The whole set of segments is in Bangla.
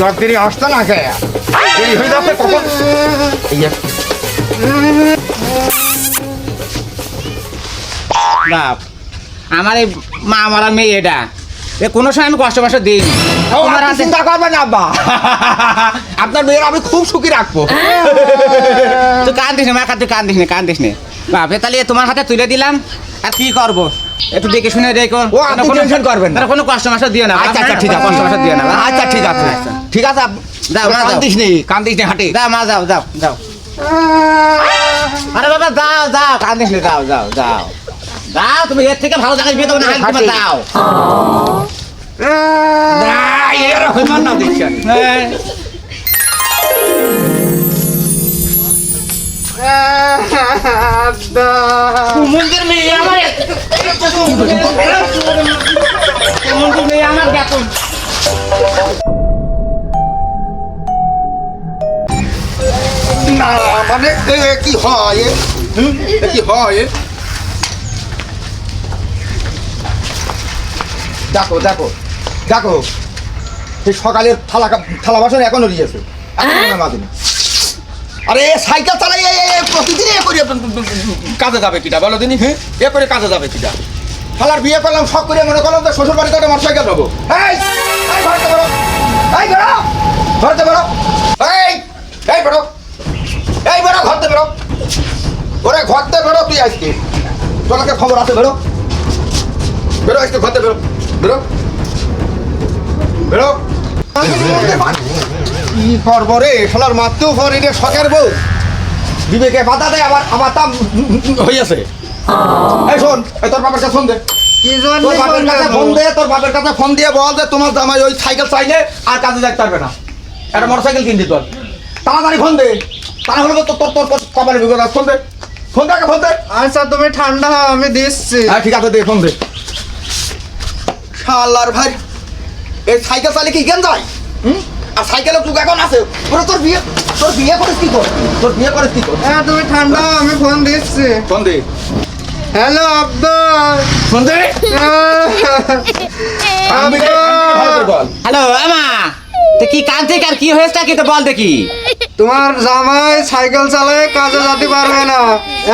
তোর দেরি আসতে না কে? দেরি হয়ে যাচ্ছে কখন? এই বাপ আমার এই মা মারা মেয়ে এটা এ কোনো সময় আমি কষ্ট দিইনি। ও, হাতে চিন্তা করবেন না আব্বা। আপনার মেয়ের আমি খুব সুখী রাখব। তুই কান দিস না মা তুই কান দিস না কান দিস না। বাপে তাহলে তোমার হাতে তুলে দিলাম আর কি করব? একটু দেখে শুনে রেখো ও, আপনি tension করবেন না। কোনো কষ্ট মষ্ট দিও না আচ্ছা আচ্ছা? ঠিক আছে। কষ্ট মষ্ট দিও না। আচ্ছা ঠিক আছে। ঠিক আছে যাও, মা। কান্দিস নি কান্দিস নি হাঁটে। যাও মা যাও যাও যাও আরে বাবা যাও যাও কান্দিস না যাও যাও যাও যাও তুমি এর থেকে ভালো জায়গায় বিয়ে দেবো না তোমার যাও না, এরকম না দেখছেন সুমন্দির মেয়ে আমার সুমন্দির মেয়ে আমার দেখো না মানে কি হয়? কি হয় দেখো দেখো। দেখো সকালের থালা থালা বাসন এখনও দিয়েছে এখনও মাদিনি আরে, সাইকেল চালাই প্রতিদিন এ করে কাজে যাবে কিটা বলো দিনি হ্যাঁ? এ করে কাজে যাবে কিটা খালার বিয়ে করলাম, শখ করে মনে করলাম তো শ্বশুর বাড়িতে মোটর সাইকেল পাবো এই, ঘরতে বেরো এই ঘরতে বেরো এই এই বেরো এই বেরো ঘরতে বেরো ওরে, ঘরতে বেরো তুই আজকে। তোলাকে খবর আছে বেরো বেরো আজকে ঘরতে বেরো বেরো বেরো কি করব রে? শালার মারতেও পর এটা শখের বউ। বিবেকে বাধা দেয় আবার আবার তা হইয়াছে। এই শোন এই তোর বাবার কাছে ফোন দে। তোর বাপের কাছে ফোন দে তোর বাপের কাছে ফোন দিয়ে বল যে তোমার জামাই ওই সাইকেল চাইলে আর কাজে যাইতে পারবে না। একটা মোটর সাইকেল কিনতে তোর। তাড়াতাড়ি ফোন দে। তাহলে তো তোর তোর তোর কপালে বিপদ। ফোন দে। ফোন দে ফোন দে। আচ্ছা তুমি ঠান্ডা আমি দিচ্ছি। হ্যাঁ ঠিক আছে দে ফোন দে। শালার ভাই এই সাইকেল চালিয়ে কি জ্ঞান যায়? হুম? আর সাইকেলের যুগ এখন আছে। ওরা তোর বিয়ে তোর বিয়ে করিস কি কর তোর বিয়ে করিস কি কর হ্যাঁ তুমি ঠান্ডা আমি ফোন দিচ্ছি। ফোন দে। হ্যালো আব্দুল। ফোন দে। হ্যালো আমা তো কি কাঁদছে আর কি হয়েছে কি তো বল দেখি। তোমার জামাই সাইকেল চালায় কাজে যেতে পারবে না।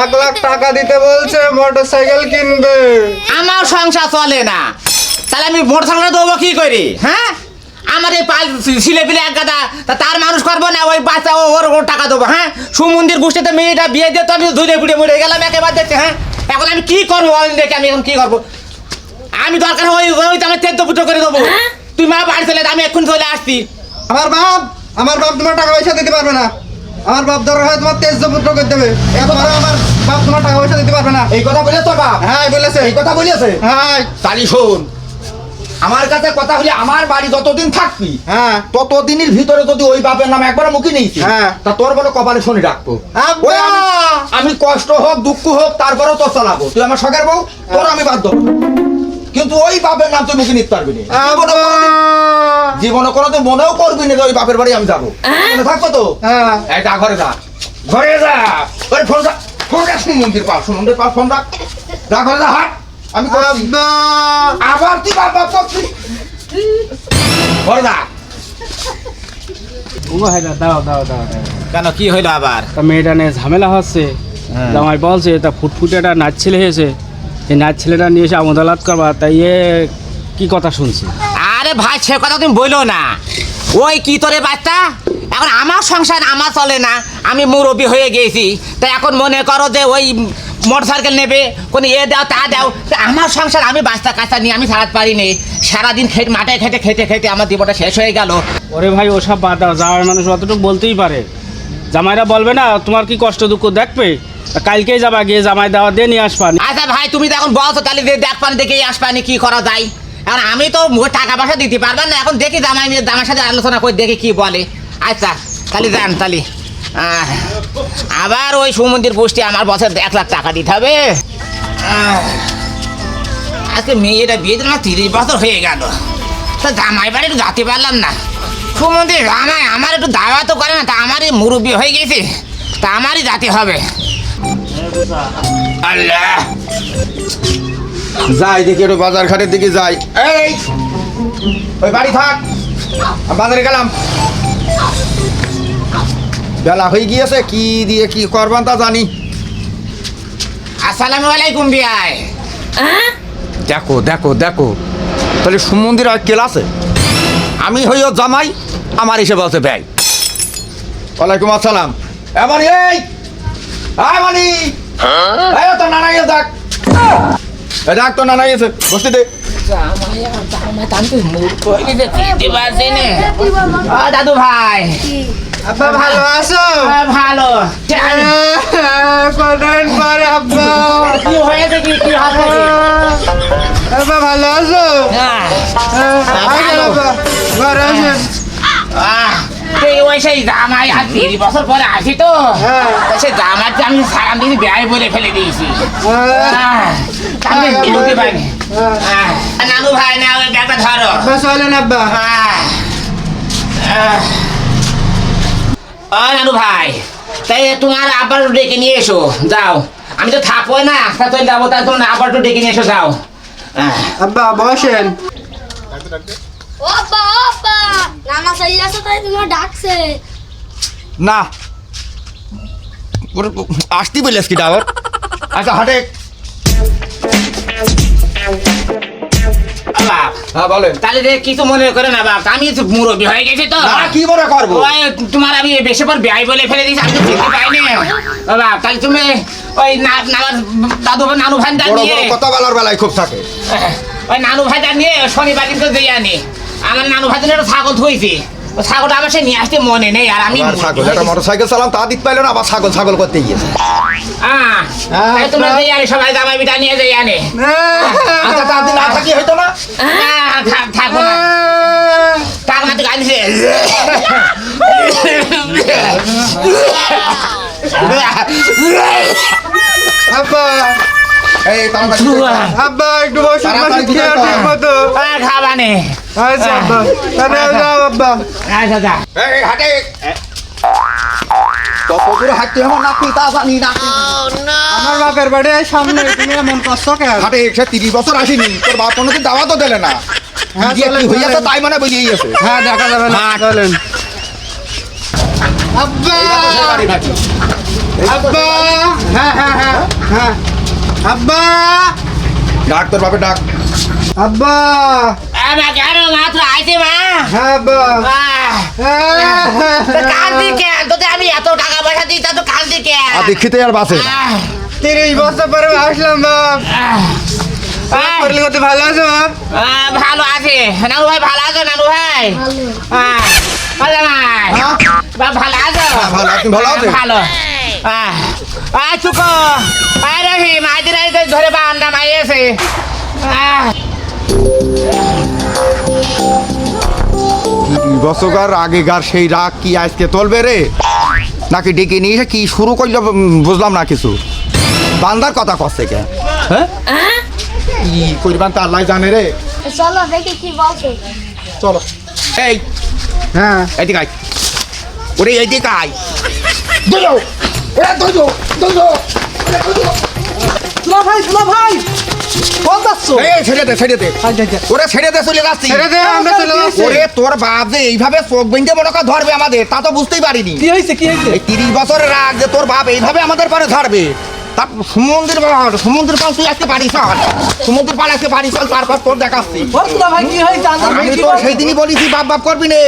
এক লাখ টাকা দিতে বলছে মোটর সাইকেল কিনবে। আমার সংসার চলে না। তাহলে আমি মোটর সাইকেল দেবো কি করি? হ্যাঁ? আমার এই পাল ছিলে পিলে এক গাদা তা তার মানুষ করব না ওই বাচ্চা ও ওর ওর টাকা দেবো হ্যাঁ? সুমন্দির গোষ্ঠীতে মেয়েটা বিয়ে দিয়ে তো আমি ধুয়ে পুড়ে মরে গেলাম একেবারে দেখছে হ্যাঁ? এখন আমি কি করব দেখে আমি এখন কি করব। আমি দরকার হয় ওই ওই আমি তেদ্য পুজো করে দেবো। তুই মা বাড়ি চলে আমি এক্ষুনি চলে আসছি। আমার বাপ আমার বাপ তোমার টাকা পয়সা দিতে পারবে না। আমার বাপ দরকার হয় তোমার তেজ পুত্র করে দেবে। এরপরে আমার বাপ তোমার টাকা পয়সা দিতে পারবে না। এই কথা বলে তোর বাপ? হ্যাঁ বলেছে। এই কথা বলেছে? হ্যাঁ। তালি শোন আমার কাছে কথা হলে আমার বাড়ি যতদিন থাকবি হ্যাঁ। ততদিনের ভিতরে যদি ওই বাপের নাম একবার মুখে নিয়েছি হ্যাঁ। তা তোর বলে কপালে শুনে রাখব আমি- কষ্ট হোক দুঃখ হোক তারপরেও তোর চালাবো। তুই আমার শখের বউ তোর আমি বাধ্য কিন্তু ওই বাপের নাম তুই মুখে নিতে পারবি না। জীবনে কোনোদিন- মনেও করবি না ওই বাপের বাড়ি আমি যাব। থাকব তো? হ্যাঁ। এই যা ঘরে যা। ঘরে যা! ওই ফোন রাখ ফোন রাখ সুমন্দির পাল সুমন্দির পাল ফোন রাখ যা ঘরে যা হাট। আমি আবার তুই বাবা করছি? দাও দাও দাও কেন কি হইল আবার? তা মেয়েটা নিয়ে ঝামেলা হচ্ছে। হ্যাঁ। জামাই বলছে তা ফুটফুটেটা নাচ ছেলে হয়েছে। এই নাচ ছেলেটা নিয়ে এসে আমদালাত করবা তাই এ কি কথা শুনছি? আরে ভাই সে কথা তুমি বইলো না। ওই কি তোরে বাচ্চা? এখন আমার সংসার আমার চলে না। আমি মুরব্বী হয়ে গেছি। তা এখন মনে করো যে ওই মোটর সাইকেল নেবে কোনো এ দাও তা দাও আমার সংসার আমি বাচ্চা কাচ্চা নিয়ে আমি সারাতে পারিনি সারাদিন খেটে মাঠে খেটে খেটে খেটে আমার জীবনটা শেষ হয়ে গেল। ওরে ভাই ওসব বাদ দাও জামাই মানুষ অতটুকু বলতেই পারে। জামাইরা বলবে না তোমার কি কষ্ট দুঃখ দেখবে? কালকেই যাবা গিয়ে জামাই দাওয়া দিয়ে নিয়ে আসবা। আচ্ছা ভাই তুমি তো এখন বলছো তাহলে যে দেখ পানি দেখে আসবানি কি করা যায়? এখন আমি তো মুখে টাকা পয়সা দিতে পারবেন না এখন দেখি জামাই জামার সাথে আলোচনা করে দেখি কি বলে। আচ্ছা তাহলে যান তাহলে। আবার ওই সুমন্দির পুষ্টি আমার বছর এক লাখ টাকা দিতে হবে। আজকে মেয়েটা বিয়ে দিলাম তিরিশ বছর হয়ে গেল। তা জামাই বাড়ি একটু যেতে পারলাম না। সুমন্দির জামাই আমার একটু দাওয়া তো করে না, তা আমারই মুরব্বী হয়ে গেছে। তা আমারই যেতে হবে। আল্লাহ। যাই দেখি একটু বাজার ঘাটের দিকে যাই। এই! ওই বাড়ি থাক। বাজারে গেলাম। বেলা হয়ে গিয়েছে কি দিয়ে কি করবান তা জানি। আসসালামু আলাইকুম বিয়াই দেখো দেখো দেখো। তাহলে সুমন্দির আর কেলাসে আমি হইও জামাই আমার হিসেবে আছে ব্যয়। ওয়ালাইকুম আসসালাম। এমন এই আয় মানি এই তো নানা গিয়ে দেখ দেখ তো নানা গিয়েছে বসতে দে। দাদু ভাই। আব্বা ভালো আছো? ভালো। কদিন পর আব্বা। কি হয়েছে কি কি হবে আব্বা ভালো আছো? ঘরে আসেন। তুই ওই সেই জামাই আর তিরিশ বছর পরে আসি তো। হ্যাঁ। তা সে জামাতে আমি সারা দিন ব্যয় বলে ফেলে দিয়েছি। হ্যাঁ। আমি বুঝতে পারিনি নানু ভাই না ওই ব্যাগটা ধরো। চলেন আব্বা। ও নানু ভাই তাই তোমার আবার ডেকে নিয়ে এসো যাও। আমি তো থাকব না তা তো যাব তাই তোমার আবার ডেকে নিয়ে এসো যাও। আব্বা বসেন। ওপা ওপা! নানা চলে তাই তোমার ডাকছে। না। ওর আসতে বলিস কি ডাবর আচ্ছা হাটে। বাপ হ্যাঁ বলেন। তাহলে যে কিছু মনে করে না বাপ আমি তো মুরব্বী হয়ে গেছি তো। না কি মনে করব? ওই তোমার আমি বেশি পর ব্যয় বলে ফেলে দিয়েছি আমি তো চিনতে পাইনি বাপ তাহলে তুমি ওই না- নানার দাদু নানু বড় নিয়ে বড় কথা বলার বেলায় খুব থাকে। ওই নানু নিয়ে শনিবার কিন্তু তো দিয়ে আনি। আমার নানু ভাইটা একটা ছাগল থইছি। ও ছাগলটা আমার সে নিয়ে আসতে মনে নেই আর আমি ছাগল একটা মোটর সাইকেল চালাম তা দিতে পাইলো না আবার ছাগল ছাগল করতে গিয়েছে। তাই তোমরা দিয়ে আনি সবাই জামাই বিটা নিয়ে দিয়ে আনে। আচ্ছা তার দিন না থাকি হইতো না? থাকব না থাক না তো গাইছে আব্বা। এই আব্বা একটু বসুন তাড়াতাড়ি খেয়ে ঠিক মতো খাবানে আচ্ছা আব্বা। তাহলে যাও আব্বা। আচ্ছা যা এই হাটে। কত হাঁটতে হবে নাকি তা জানি না। আমার বাপের বাড়ি সামনে তুমি এমন হাটে তিরিশ বছর আসেনি তোর বাপ কোনোদিন দাওয়া তো দিলে না। হ্যাঁ, হইয়াছে। তাই মানে বেরিয়ে গেছে হ্যাঁ দেখা যাবে না চলেন। আব্বা! আব্বা! হ্যাঁ হ্যাঁ হ্যাঁ হ্যাঁ। আব্বা! ডাক তোর বাপে ডাক। আব্বা! আমার কেন মাত্র আইছে মা? হ্যাঁ আব্বা। হ্যাঁ, কান্দি কেন তোকে আমি এত টাকা পয়সা দিই তা তো কান্দি কেন আর দেখিতে আর বাসে তিরিশ বছর পরে আসলাম বাপ। করলে কত ভালো আছে বাপ? আহ, ভালো আছে। নানু ভাই ভালো আছো নানু ভাই? আহ, ভালো ভাই। হ্যাঁ? বা ভালো আছো? হ্যাঁ, ভালো, আপনি ভালো আছেন? ভালো। আহ, আহ, চুকো আয় রহিম আজ রাইতে ধরে বান্ডা মাইয়েছে বছর আগেকার সেই রাগ কি আজকে চলবে রে? নাকি ডেকে নিয়ে এসে কি শুরু করল বুঝলাম না কিছু। বান্দার কথা কচ্ছে কে? হ্যাঁ? কি করিবান তা আল্লাহ জানে রে? চলো দেখি কি বলছে। চলো। এই। হ্যাঁ। এদিকে আয়। ওরে এদিকে আয়। ওরে দোজো দোজো দুলা ভাই দুলা ভাই। কোন যাচ্ছ? এই ছেড়ে দে ছেড়ে দে। ওরে ছেড়ে দে চলে যাচ্ছি। ছেড়ে দে আমরা চলে যাচ্ছি। ওরে তোর বাপ যে এইভাবে চোখ বেঁধে মনে কর ধরবে আমাদের তা তো বুঝতেই পারিনি। কি হয়েছে কি হয়েছে? এই তিরিশ বছরের রাগ যে তোর বাপ এইভাবে আমাদের পারে ধরবে তার সমুদ্রের সমুদ্রের পাল তুই আসতে পারিস চল সমুদ্রের পাল আসতে পারিস চল তারপর তোর দেখাচ্ছি। আমি তোর সেই দিনই বলেছি বাপ বাপ করবি নে।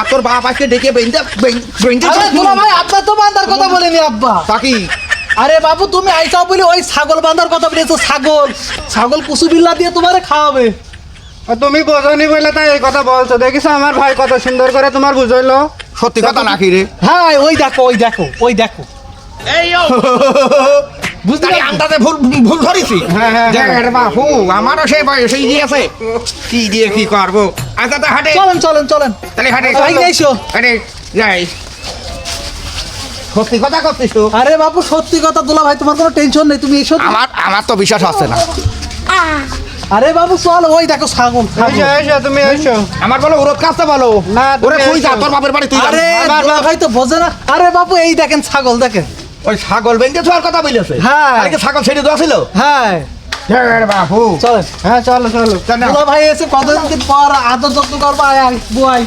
আর তোর বাপ আজকে ডেকে বেঁধে বেঁধে আরে দুলা ভাই আব্বা তো বান্দার কথা বলেনি আব্বা। তাকি আরে বাবু তুমি আইসাও বলে ওই ছাগল বান্দার কথা বলেছ ছাগল। ছাগল কুসু বিল্লা দিয়ে তোমারে খাওয়াবে। তুমি বোঝনি বলে তাই এই কথা বলছো। দেখিস আমার ভাই কত সুন্দর করে তোমার বুঝাইলো। সত্যি কথা নাকি রে? হ্যাঁ ওই দেখো ওই দেখো ওই দেখো। বুঝতে পারি আন্দাজে ভুল ভুল ধরেছি। হ্যাঁ, হ্যাঁ, হ্যাঁ। বাপু আমারও সেই বয়স এই আছে। কি দিয়ে কি করব? আচ্ছা তা হাটে। চলেন চলেন চলেন। তাহলে হাটে হাটে যাই। সত্যি কথা করছিস তো? আরে বাবু সত্যি কথা দুলা ভাই তোমার কোনো টেনশন নেই তুমি এসো আমার আমার তো বিশ্বাস আছে না। আরে বাবু চল ওই দেখো ছাগল ছাগল। এসো এসো তুমি এসো। আমার বলো ওরত কাছতে বলো না, ওরে তুই যা তোর বাপের বাড়ি তুই আরে ভাই তো বোঝে না। আরে বাবু এই দেখেন ছাগল দেখেন। ওই ছাগল বেঁধে ছোয়ার কথা বলেছে হ্যাঁ। আজকে ছাগল ছেড়ে দেওয়া ছিল? হ্যাঁ। বাবু চলেন হ্যাঁ চলো চলো। চল ভাই এসে কতদিন পর আদর যত্ন করব আয় বুয়াই